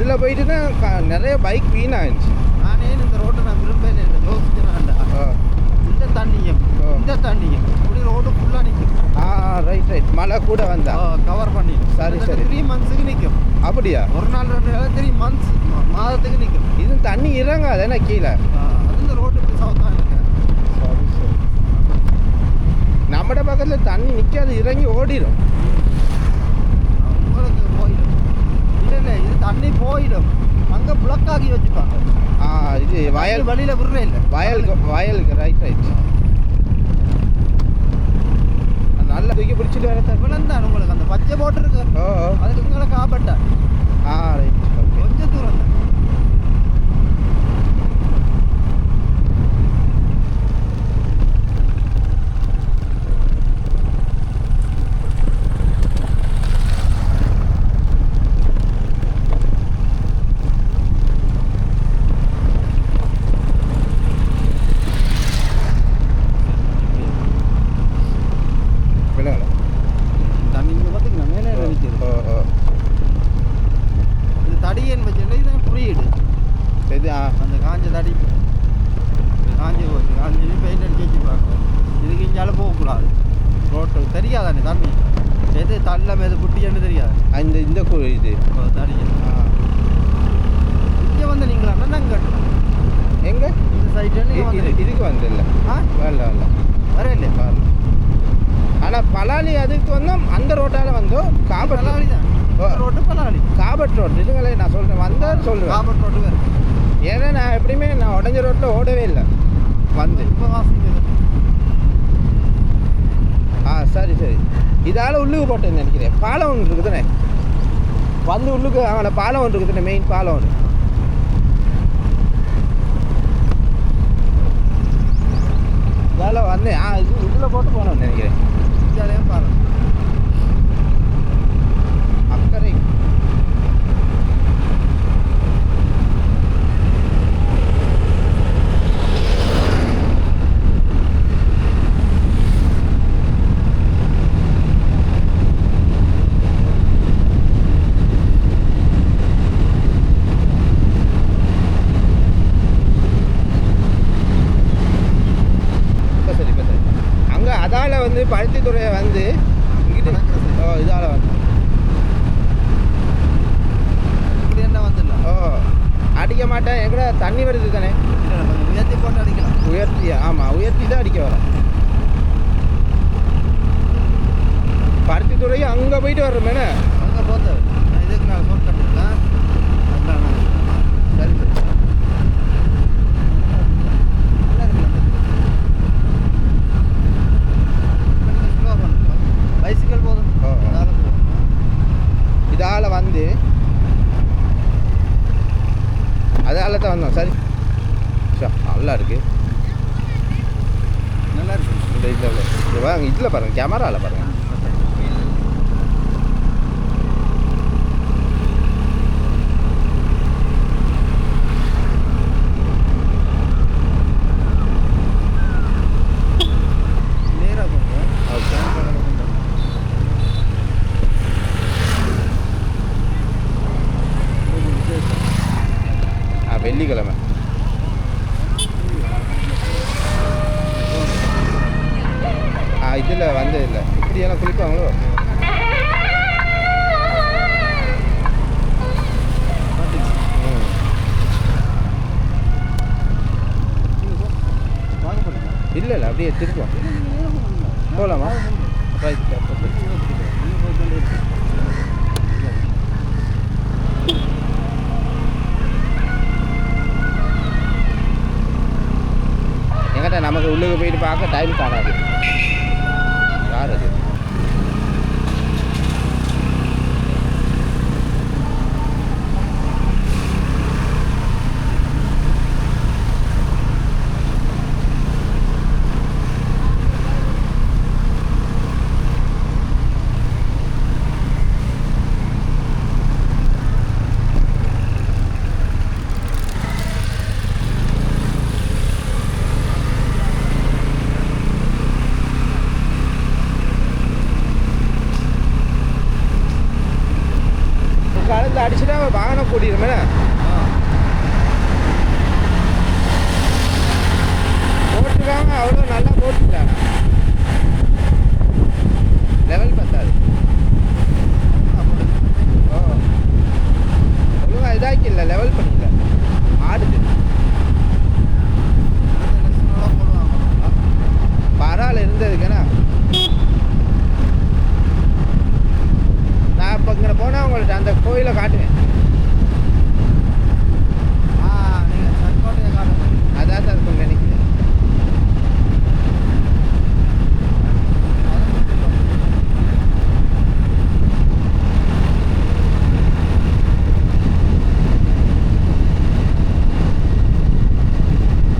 அதில் போயிட்டு தான் நிறைய பைக் வீணாகிடுச்சு நானே இந்த ரோட்டை நான் விரும்பல யோசிக்கிறேன்டா ஆ. இந்த தண்ணியும். இந்த தண்ணியும். இப்படி ரோடு ஃபுல்லாக நிற்கும் ஆ ரைட் ரைட் மழை கூட வந்தா. கவர் பண்ணி. சரி, சரி. த்ரீ மந்த்ஸுக்கு நிற்கும் அப்படியா? ஒரு நாள் ரெண்டு நாள் த்ரீ மந்த்ஸ் மாதத்துக்கு நிற்கும் இது தண்ணி இறங்காது என்ன கீழே? அது இந்த ரோடு இப்படி சவுத்தான் இருக்கு. சரி சரி. நம்மட பக்கத்தில் தண்ணி நிற்காது இறங்கி ஓடிடும் உங்களுக்கு போயிடும் இல்லை இல்லை இது தண்ணி போயிடும். அங்கே பிளக் ஆக்கி வச்சுப்பாங்க. ஆ இது வயல் வழியில் விடுறே இல்லை. வயலுக்கு வயலுக்கு ரைட் ரைட் நல்லா தூக்கி பிடிச்சிட்டு வர விழுந்தான் உங்களுக்கு அந்த பச்சை போட்டு இருக்கு. அதுக்கு உங்களுக்கு காப்பட்டா ஆ ரைட் ஓகே கொஞ்சம் தூரம் தான் விடுங்களா தண்ணி இங்கே பார்த்தீங்கன்னா மேலே நிற்கிது ஓ ஓ இது தடியன் வச்சுட்டு இதுதான் குறியீடு இது அந்த காஞ்ச தடி. காஞ்சி போச்சு. காஞ்சி பெயிண்ட் அடிச்சு வச்சுருப்பாங்க இதுக்கு இங்கால போகக்கூடாது. ரோட்டு தெரியாதானே தண்ணி? எது தள்ளம் எது குட்டின்னு தெரியாது. இந்த இந்த இது. ஆ. இங்கே வந்து நீங்கள்? அண்ணன் கட்டணும் எங்க? இந்த நீங்கள் வந்து இதுக்கு வந்து இல்லை ஆ? வரல வரல. வர இல்லையா வரல. ஆனால் பலாலி அதுக்கு வந்தோம். அந்த ரோட்டால் வந்தோம். காபட் பலாளி தான். ரோட்டு பலாளி காபட் ரோட் இதுங்களே நான் சொல்கிறேன் வந்தால் சொல்லுவேன். காபட் ரோட்டு வேறு. ஏன்னா நான் எப்படியுமே நான் உடஞ்ச ரோட்டில் ஓடவே இல்லை. வந்து. ஆ சரி சரி. இதால் உள்ளுக்கு போட்டேன்னு நினைக்கிறேன். பாலம் ஒன்று இருக்குதுண்ணே. வந்து உள்ளுக்கு அவனை பாலம் ஒன்று இருக்குதுண்ணே மெயின் பாலம் ஒன்று. இதால் வந்தேன் ஆ இது இதில் போட்டு போனோம்னு நினைக்கிறேன். இந்தியாலையும் பாருங்க அக்கறை இப்போ சரி இப்போ சரி அங்கே அதால் வந்து பருத்தித்துறையை வந்து இங்கிட்டு ஓ இதால் வந்து. இப்படி என்ன வந்துடலாம்? ஓ அடிக்க மாட்டேன். எங்கட தண்ணி வருது தானே? உயர்த்தி போட்டு அடிக்கலாம். உயர்த்தி ஆமாம் உயர்த்தி தான் அடிக்க வர பருத்தி துறை அங்கே போயிட்டு வர்றோமேனே அங்கே போத்த நான் இதுக்கு நான் ஃபோன் கட்டிருக்கேன் அதான் நான் சரி சரி நல்லா இருக்குல்ல ஸ்லோ பண்ணுங்க பைசிக்கல் போதும் ஓ, ஓ. அதால போதும் இதால் வந்து அதால தான் வந்தோம். சரி. ஷா, நல்லா இருக்கு. நல்லா இருக்கு. இந்த இதில் இதில் பாருங்க கேமராவில் பாருங்க நேராக போங்க ஓகே ஆ வெள்ளிக்கிழமை ஆ இதில் வந்து இல்லை இப்படியெல்லாம் குளிப்பாங்களோ இல்லை இல்லை அப்படியே திருப்போம். போகலாமா? ரைட் எங்கிட்ட நமக்கு உள்ளுக்கு போயிட்டு பார்க்க டைம் காணாது. கூட்டிடுமே போட்டுருக்காங்க அவ்வளோ நல்லா போட்டுருக்காங்க லெவல் பத்தாது ஓ ஒழுங்கா இதாக்கில்ல லெவல் பண்ணிக்கல ஆடுது பரவாயில்ல இருந்ததுக்குண்ணா நான் இப்போ இங்கே போனால் உங்கள்ட்ட அந்த கோயிலை காட்டுவேன் அதான் தான் இருக்கும் நினைக்கிறேன்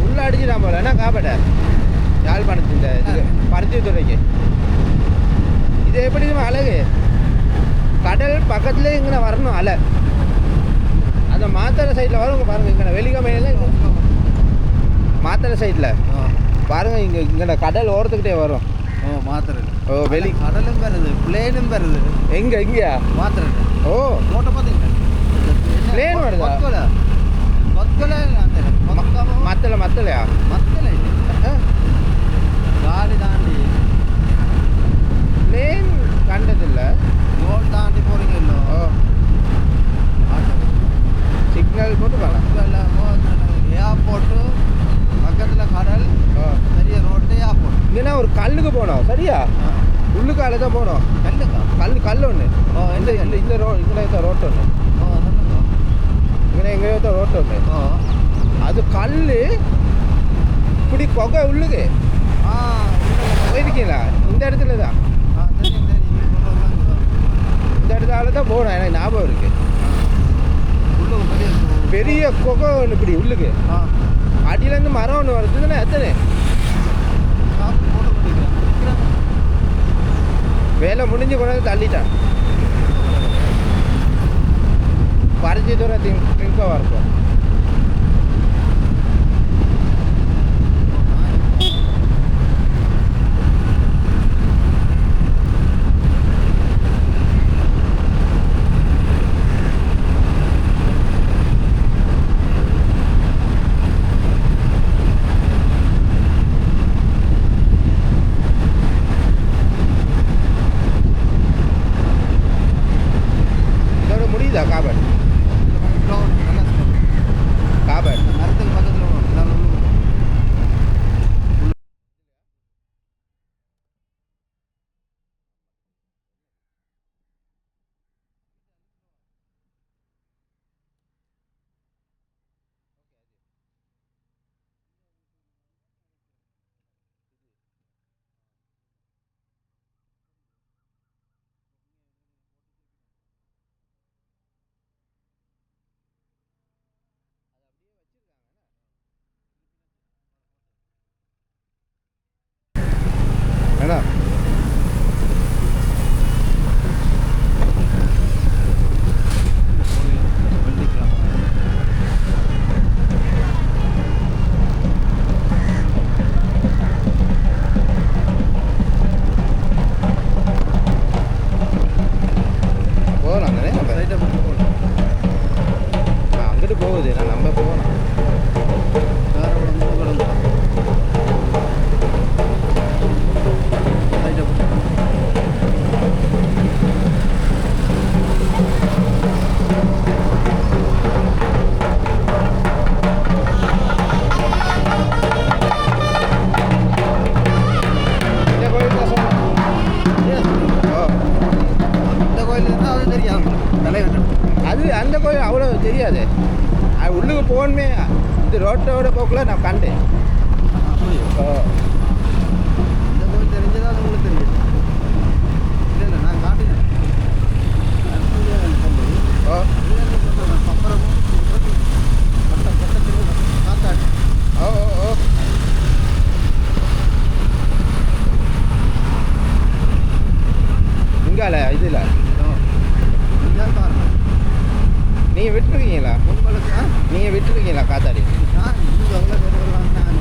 உள்ள அடிச்சுட்டான் போல என்ன காப்பட யாழ்ப்பாணத்து இந்த இதுக்கு பருத்தி துறைக்கு இது எப்படி அழகு? கடல் பக்கத்துலேயே இங்கே வரணும் அலை. அந்த மாத்தரை சைடில் வரும் இங்க பாருங்க இங்கே வெளிக்கமையில மாத்தரை சைடில் பாருங்க இங்கே இங்கே கடல் ஓரத்துக்கிட்டே வரும். மாத்திரை. ஓ வெளி கடலும் வருது பிளேனும் வருது. எங்கே இங்கேயா? மாத்திரை. ஓ. போட்ட பார்த்தீங்களா Plane வருதா? மத்தல மத்தலையா மத்தலை காலி தாண்டி. பிளேன் கண்டதில்லை. ரோல் தாண்டி போறீங்க இல்லோ சிக்னல் போட்டு ஏர்போர்ட்டு பக்கத்தில் கடல் பெரிய ரோட்டு ஏர்போர்ட். இங்கன்னா ஒரு கல்லுக்கு போனோம் சரியா? உள்ளுக்கால தான் போனோம் கல்லுக்கா? கல் கல் ஒன்று இந்த இந்த இந்த ரோ இங்கே தான் ரோட்டு ஒன்று இங்கே எங்கேயோ தான் ரோட்டு ஒன்று அது கல் இப்படி புகை உள்ளுக்கு. ஆ போயிருக்கீங்களா இந்த இடத்துல தான் ஆ தெரியும் தெரியும் நீங்க சொல்றது இந்த இடத்தால தான் போனோம் எனக்கு ஞாபகம் இருக்கு உள்ள பெரிய புகை ஒன்று இப்படி உள்ளுக்கு. அடியிலேருந்து மரம் ஒன்று வருது. தானே எத்தனை வேலை முடிஞ்சு கொண்டாந்து தள்ளிட்டான். பறிச்சு தூரம் திங் திங்கோ இருக்கும் கோயில் இருந்தால் அது தெரியும் தலைவன் அது அந்த கோயில் அவ்வளோ தெரியாது. அது உள்ளுக்கு போகணுமே. இந்த ரோட்டோட போக்குல நான் கண்டேன். ஓ இந்த கோயில் தெரிஞ்சதா? அது உங்களுக்கு தெரியும் இல்லை இல்லை நான் காட்டுகிறேன் ஓ பப்பரமும் பட்ட பட்டத்தில் காத்தாடி ஓ ஓ ஓ இங்கால இதில் இதான் பாருங்க நீங்கள் விட்டுருக்கீங்களா உங்களுக்கு ஆ நீங்கள் விட்டுருக்கீங்களா காத்தாடி நான் இன்னும் எவ்வளோ பேர் வருவாங்க நான்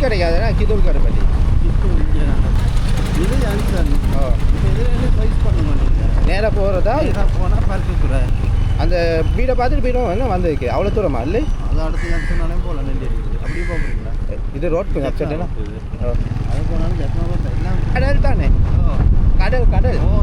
கிதுல் கிடைக்காதுண்ணா கிதுல் கருப்பட்டி இது ஓ நேராக போகிறதா போனால் பருத்தித்துறை அந்த வீடை பார்த்துட்டு போயிடும் என்ன வந்திருக்கு? அவ்வளோ தூரமா? இல்லை? அது அடுத்த ஜங்ஷனாலையும் போகலாம் நெல்லி இருக்குது அப்படி போகிறீங்களா இது ரோட் கொஞ்சம் அப்செட்டுண்ணா ஓ அது போனாலும் கடல் தானே? ஓ. கடல் கடல். ஓ